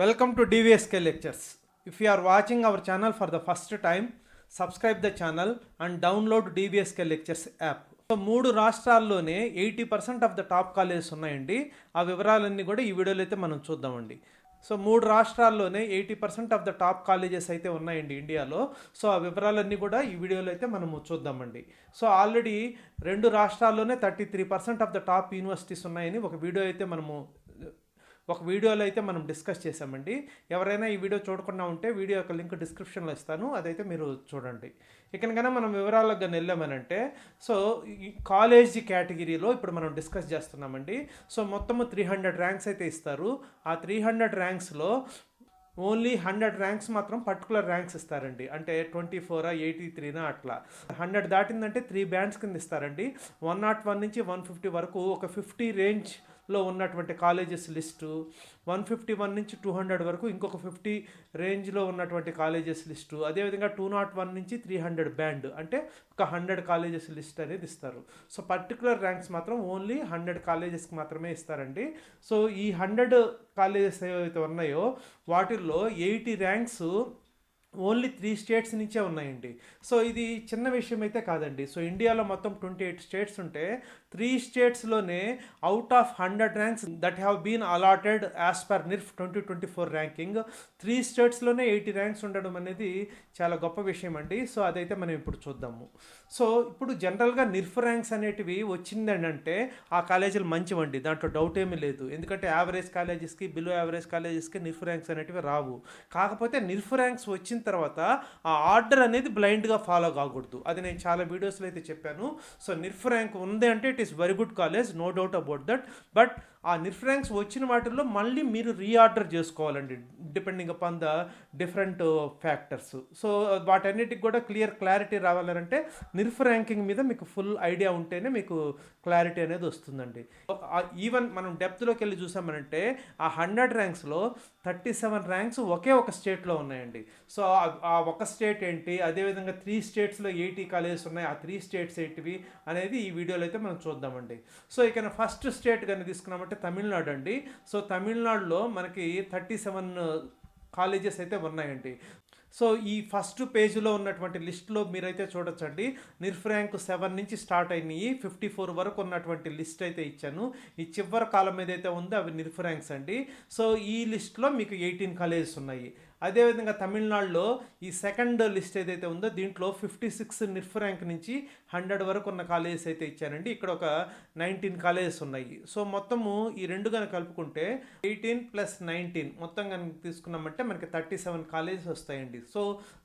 Welcome to DVSK lectures. If you are watching our channel for the first time, subscribe the channel and download DVSK lectures app so మూడు రాష్ట్రాల్లోనే eighty percent of the top colleges ఉన్నాయండి. ఆ వివరాలన్నీ కూడా ఈ వీడియోలో అయితే మనం చూద్దామండి. సో మూడు రాష్ట్రాల్లోనే eighty percent of the top colleges అయితే ఉన్నాయండి ఇండియాలో. సో ఆ వివరాలన్నీ కూడా ఈ వీడియోలో అయితే మనము చూద్దామండి. సో ఆల్రెడీ రెండు రాష్ట్రాల్లోనే thirty three percent of the top universities ఉన్నాయని ఒక వీడియో అయితే మనము ఒక వీడియోలో అయితే మనం డిస్కస్ చేసామండి ఎవరైనా ఈ వీడియో చూడకుండా ఉంటే వీడియో యొక్క లింక్ డిస్క్రిప్షన్లో ఇస్తాను. అదైతే మీరు చూడండి. ఇకనకైనా మనం వివరాలకు కానీ వెళ్ళామనంటే సో ఈ కాలేజీ కేటగిరీలో ఇప్పుడు మనం డిస్కస్ చేస్తున్నామండి. సో మొత్తము త్రీ హండ్రెడ్ ర్యాంక్స్ అయితే ఇస్తారు. ఆ త్రీ హండ్రెడ్ ర్యాంక్స్లో ఓన్లీ హండ్రెడ్ ర్యాంక్స్ మాత్రం పర్టికులర్ ర్యాంక్స్ ఇస్తారండి. అంటే ట్వంటీ ఫోరా ఎయిటీ త్రీనా అట్లా. హండ్రెడ్ దాటిందంటే త్రీ బ్యాండ్స్ కింద ఇస్తారండి. వన్ నాట్ వన్ నుంచి వన్ ఫిఫ్టీ వరకు ఒక ఫిఫ్టీ రేంజ్ లో ఉన్నటువంటి colleges list one fifty one నుంచి టూ హండ్రెడ్ వరకు ఇంకొక ఫిఫ్టీ రేంజ్లో ఉన్నటువంటి కాలేజెస్ లిస్టు. అదేవిధంగా టూ నాట్ వన్ నుంచి త్రీ హండ్రెడ్ బ్యాండ్. అంటే ఒక హండ్రెడ్ కాలేజెస్ లిస్ట్ అనేది ఇస్తారు. సో పర్టికులర్ ర్యాంక్స్ మాత్రం ఓన్లీ హండ్రెడ్ కాలేజెస్కి మాత్రమే ఇస్తారండి. సో ఈ హండ్రెడ్ కాలేజెస్ ఏవైతే ఉన్నాయో వాటిల్లో eighty ranks only three states నుంచే ఉన్నాయండి. సో ఇది చిన్న విషయం అయితే కాదండి. సో ఇండియాలో మొత్తం ట్వంటీ ఎయిట్ స్టేట్స్ ఉంటే three స్టేట్స్లోనే out of hundred ranks that have been allotted as per NIRF twenty twenty four ranking three స్టేట్స్లోనే eighty ranks ఉండడం అనేది చాలా గొప్ప విషయం అండి. సో అదైతే మనం ఇప్పుడు చూద్దాము. సో ఇప్పుడు జనరల్గా నిర్ఫ్ ర్యాంక్స్ అనేటివి వచ్చిందని అంటే ఆ కాలేజీలు మంచివండి. దాంట్లో డౌట్ ఏమీ లేదు. ఎందుకంటే యావరేజ్ కాలేజెస్కి బిలో యావరేజ్ కాలేజెస్కి నిర్ఫ్ ర్యాంక్స్ అనేటివి రావు. కాకపోతే నిర్ఫ్ ర్యాంక్స్ వచ్చిన తర్వాత ఆ ఆర్డర్ అనేది బ్లైండ్గా ఫాలో కాకూడదు. అది నేను చాలా వీడియోస్లో అయితే చెప్పాను. సో నిర్ఫ్ ర్యాంక్ ఉంది అంటే it is very good college no doubt about that. But ఆ నిర్ఫ్ ర్యాంక్స్ వచ్చిన వాటిల్లో మళ్ళీ మీరు రీఆర్డర్ చేసుకోవాలండి. Depending upon the different factors. So వాటన్నిటికి కూడా క్లియర్ క్లారిటీ రావాలంటే నిర్ఫ్ ర్యాంకింగ్ మీద మీకు ఫుల్ ఐడియా ఉంటేనే మీకు క్లారిటీ అనేది వస్తుందండి. ఈవెన్ మనం డెప్త్లోకి వెళ్ళి చూసామనంటే ఆ హండ్రెడ్ ర్యాంక్స్లో థర్టీ సెవెన్ ర్యాంక్స్ ఒకే ఒక స్టేట్లో ఉన్నాయండి. సో ఆ- ఆ ఒక స్టేట్ ఏంటి? అదేవిధంగా త్రీ స్టేట్స్లో ఎయిటీ కాలేజెస్ ఉన్నాయి? ఆ త్రీ స్టేట్స్ ఏంటివి? అనేది ఈ వీడియోలో అయితే మనం చూద్దామండి. సో ఇక ఫస్ట్ స్టేట్ కానీ తీసుకున్నామంటే తమిళనాడు అండి. సో తమిళనాడులో మనకి థర్టీ సెవెన్ కాలేజెస్ అయితే ఉన్నాయండి. సో ఈ ఫస్ట్ పేజ్లో ఉన్నటువంటి లిస్ట్లో మీరైతే చూడొచ్చండి. నిర్ఫ్ ర్యాంక్ సెవెన్ నుంచి స్టార్ట్ అయినాయి. ఫిఫ్టీ ఫోర్ వరకు ఉన్నటువంటి లిస్ట్ అయితే ఇచ్చాను. ఈ చివరి కాలం ఏదైతే ఉందో అవి నిర్ఫ్ ర్యాంక్స్ అండి. సో ఈ లిస్ట్లో మీకు ఎయిటీన్ కాలేజెస్ ఉన్నాయి. అదేవిధంగా తమిళనాడులో ఈ సెకండ్ లిస్ట్ ఏదైతే ఉందో దీంట్లో ఫిఫ్టీ సిక్స్ నిర్ఫ్ ర్యాంక్ నుంచి హండ్రెడ్ వరకు ఉన్న కాలేజెస్ అయితే ఇచ్చానండి ఇక్కడ ఒక నైన్టీన్ కాలేజెస్ ఉన్నాయి. సో మొత్తము ఈ రెండు కనుక కలుపుకుంటే ఎయిటీన్ ప్లస్ నైన్టీన్ మొత్తం కనుక తీసుకున్నామంటే మనకి థర్టీ సెవెన్ కాలేజెస్ వస్తాయండి. సో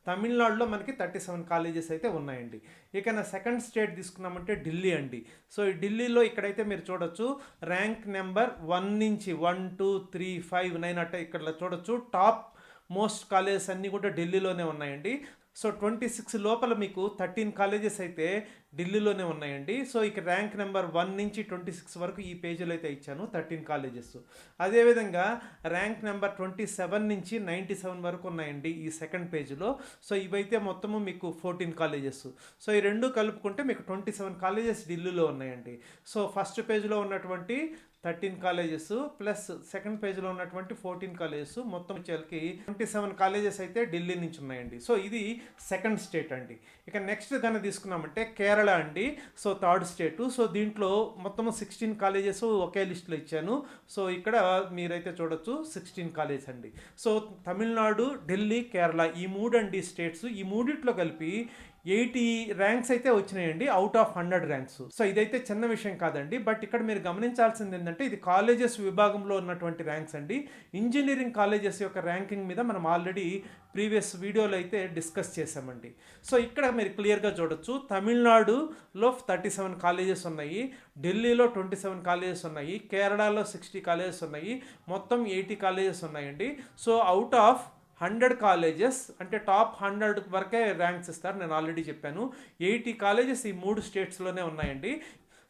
తమిళనాడులో మనకి థర్టీ సెవెన్ కాలేజెస్ అయితే ఉన్నాయండి. ఇక నా సెకండ్ స్టేట్ తీసుకున్నామంటే ఢిల్లీ అండి. సో ఈ ఢిల్లీలో ఇక్కడైతే మీరు చూడొచ్చు ర్యాంక్ నెంబర్ వన్ నుంచి one two three five nine అట్ట ఇక్కడ చూడొచ్చు. టాప్ మోస్ట్ కాలేజెస్ అన్నీ కూడా ఢిల్లీలోనే ఉన్నాయండి. సో ట్వంటీ సిక్స్ లోపల మీకు థర్టీన్ కాలేజెస్ అయితే ఢిల్లీలోనే ఉన్నాయండి. సో ఇక ర్యాంక్ నెంబర్ వన్ నుంచి ట్వంటీ సిక్స్ వరకు ఈ పేజీలో అయితే ఇచ్చాను థర్టీన్ కాలేజెస్. అదేవిధంగా ర్యాంక్ నెంబర్ ట్వంటీ సెవెన్ నుంచి నైంటీ సెవెన్ వరకు ఉన్నాయండి ఈ సెకండ్ పేజీలో. సో ఇవైతే మొత్తము మీకు ఫోర్టీన్ కాలేజెస్. సో ఈ రెండు కలుపుకుంటే మీకు ట్వంటీ సెవెన్ కాలేజెస్ ఢిల్లీలో ఉన్నాయండి. సో ఫస్ట్ పేజ్లో ఉన్నటువంటి థర్టీన్ కాలేజెస్ ప్లస్ సెకండ్ పేజ్లో ఉన్నటువంటి ఫోర్టీన్ కాలేజెస్ మొత్తం వచ్చేకి ట్వంటీ సెవెన్ కాలేజెస్ అయితే ఢిల్లీ నుంచి ఉన్నాయండి. సో ఇది సెకండ్ స్టేట్ అండి. ఇక నెక్స్ట్ కనుక తీసుకున్నామంటే కేరళ అండి. సో థర్డ్ స్టేటు. సో దీంట్లో మొత్తం సిక్స్టీన్ కాలేజెస్ ఒకే లిస్ట్లో ఇచ్చాను. సో ఇక్కడ మీరైతే చూడొచ్చు సిక్స్టీన్ కాలేజ్ అండి. సో తమిళనాడు ఢిల్లీ కేరళ ఈ మూడు అండి స్టేట్స్. ఈ మూడిట్లో కలిపి ఎయిటీ ర్యాంక్స్ అయితే వచ్చినాయండి out of hundred ranks so ఇదైతే చిన్న విషయం కాదండి బట్ ఇక్కడ మీరు గమనించాల్సింది ఏంటంటే ఇది కాలేజెస్ విభాగంలో ఉన్నటువంటి ర్యాంక్స్ అండి. ఇంజనీరింగ్ కాలేజెస్ యొక్క ర్యాంకింగ్ మీద మనం ఆల్రెడీ ప్రీవియస్ వీడియోలో అయితే డిస్కస్ చేసామండి సో ఇక్కడ మీరు క్లియర్గా చూడొచ్చు తమిళనాడులో థర్టీ సెవెన్ కాలేజెస్ ఉన్నాయి ఢిల్లీలో ట్వంటీ సెవెన్ కాలేజెస్ ఉన్నాయి కేరళలో సిక్స్టీ కాలేజెస్ ఉన్నాయి మొత్తం ఎయిటీ కాలేజెస్ ఉన్నాయండి. So out of hundred colleges అంటే టాప్ హండ్రెడ్ వరకే ర్యాంక్స్ ఇస్తారు. నేను ఆల్రెడీ చెప్పాను. ఎయిటీ కాలేజెస్ ఈ మూడు స్టేట్స్లోనే ఉన్నాయండి.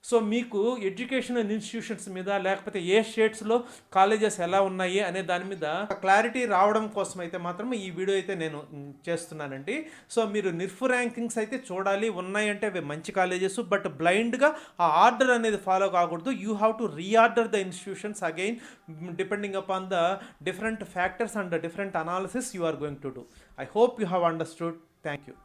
సో మీకు ఎడ్యుకేషనల్ ఇన్స్టిట్యూషన్స్ మీద లేకపోతే ఏ స్టేట్స్లో కాలేజెస్ ఎలా ఉన్నాయి అనే దాని మీద క్లారిటీ రావడం కోసం అయితే మాత్రం ఈ వీడియో అయితే నేను చేస్తున్నానండి. సో మీరు నిర్ఫ్ ర్యాంకింగ్స్ అయితే చూడాలి. ఉన్నాయంటే అవి మంచి కాలేజెస్ బట్ బ్లైండ్గా ఆ ఆర్డర్ అనేది ఫాలో కాకూడదు. You have to reorder the institutions again depending upon the different factors and different analysis you are going to do. I hope you have understood. Thank you.